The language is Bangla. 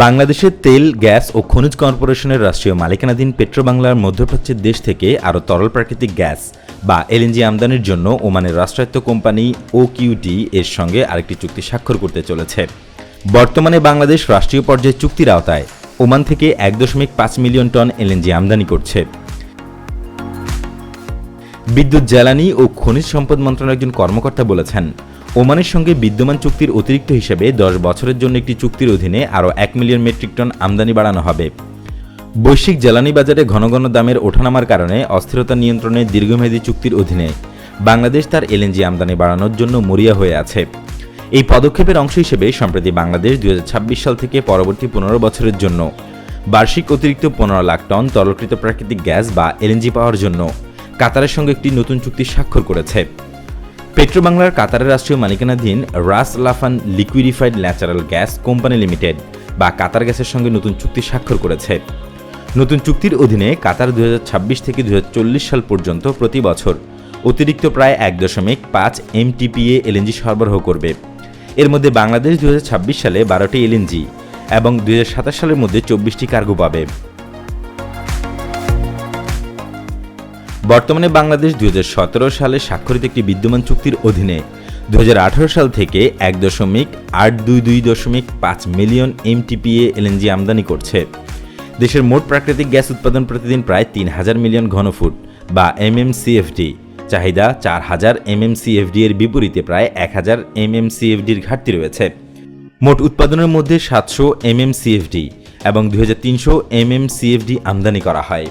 বাংলাদেশের তেল, গ্যাস ও খনিজ কর্পোরেশনের রাষ্ট্রীয় মালিকানাধীন পেট্রোবাংলার মধ্যপ্রাচ্যের দেশ থেকে আরও তরল প্রাকৃতিক গ্যাস বা এলএনজি আমদানির জন্য ওমানের রাষ্ট্রায়ত্ত কোম্পানি ও কিউটি এর সঙ্গে আরেকটি চুক্তি স্বাক্ষর করতে চলেছে। বর্তমানে বাংলাদেশ রাষ্ট্রীয় পর্যায়ে চুক্তির আওতায় ওমান থেকে এক দশমিক পাঁচ মিলিয়ন টন এলএনজি আমদানি করছে। বিদ্যুৎ, জ্বালানি ও খনিজ সম্পদ মন্ত্রণালয়ের একজন কর্মকর্তা বলেছেন ওমানের সঙ্গে বিদ্যমান চুক্তির অতিরিক্ত হিসেবে দশ বছরের জন্য একটি চুক্তির অধীনে আরও এক মিলিয়ন মেট্রিক টন আমদানি বাড়ানো হবে। বৈশ্বিক জ্বালানি বাজারে ঘন ঘন দামের ওঠানামার কারণে অস্থিরতা নিয়ন্ত্রণে দীর্ঘমেয়াদী চুক্তির অধীনে বাংলাদেশ তার এলএনজি আমদানি বাড়ানোর জন্য মরিয়া হয়ে আছে। এই পদক্ষেপের অংশ হিসেবে সম্প্রতি বাংলাদেশ দুই হাজার ছাব্বিশ সাল থেকে পরবর্তী পনেরো বছরের জন্য বার্ষিক অতিরিক্ত পনেরো লাখ টন তরলকৃত প্রাকৃতিক গ্যাস বা এলএনজি পাওয়ার জন্য কাতারের সঙ্গে একটি নতুন চুক্তি স্বাক্ষর করেছে। পেট্রোবাংলার কাতারের রাষ্ট্রীয় মালিকানাধীন Ras Laffan liquefied natural gas company limited বা কাতার গ্যাসের সঙ্গে নতুন চুক্তি স্বাক্ষর করেছে। নতুন চুক্তির অধীনে কাতার দু হাজার ছাব্বিশ থেকে দু হাজার চল্লিশ সাল পর্যন্ত প্রতি বছর অতিরিক্ত প্রায় এক দশমিক পাঁচ এমটিপিএ এলএনজি সরবরাহ করবে। এর মধ্যে বাংলাদেশ দু হাজার ছাব্বিশ সালে বারোটি এলএনজি এবং দু হাজার সাতাশ সালের মধ্যে চব্বিশটি কার্গো পাবে। বর্তমানে বাংলাদেশ দু হাজার সতেরো সালে স্বাক্ষরিত একটি বিদ্যমান চুক্তির অধীনে দু হাজার আঠেরো সাল থেকে এক দশমিক আট দুই দুই দশমিক পাঁচ মিলিয়ন এমটিপিএ এলএনজি আমদানি করছে। দেশের মোট প্রাকৃতিক গ্যাস উৎপাদন প্রতিদিন প্রায় তিন হাজার মিলিয়ন ঘনফুট বা এমএমসিএফডি। চাহিদা চার হাজার এমএমসিএফডি এর বিপরীতে প্রায় এক হাজার এমএমসিএফডির ঘাটতি রয়েছে। মোট উৎপাদনের মধ্যে সাতশো এমএমসিএফডি এবং দুই হাজার তিনশো এমএমসিএফডি আমদানি করা হয়।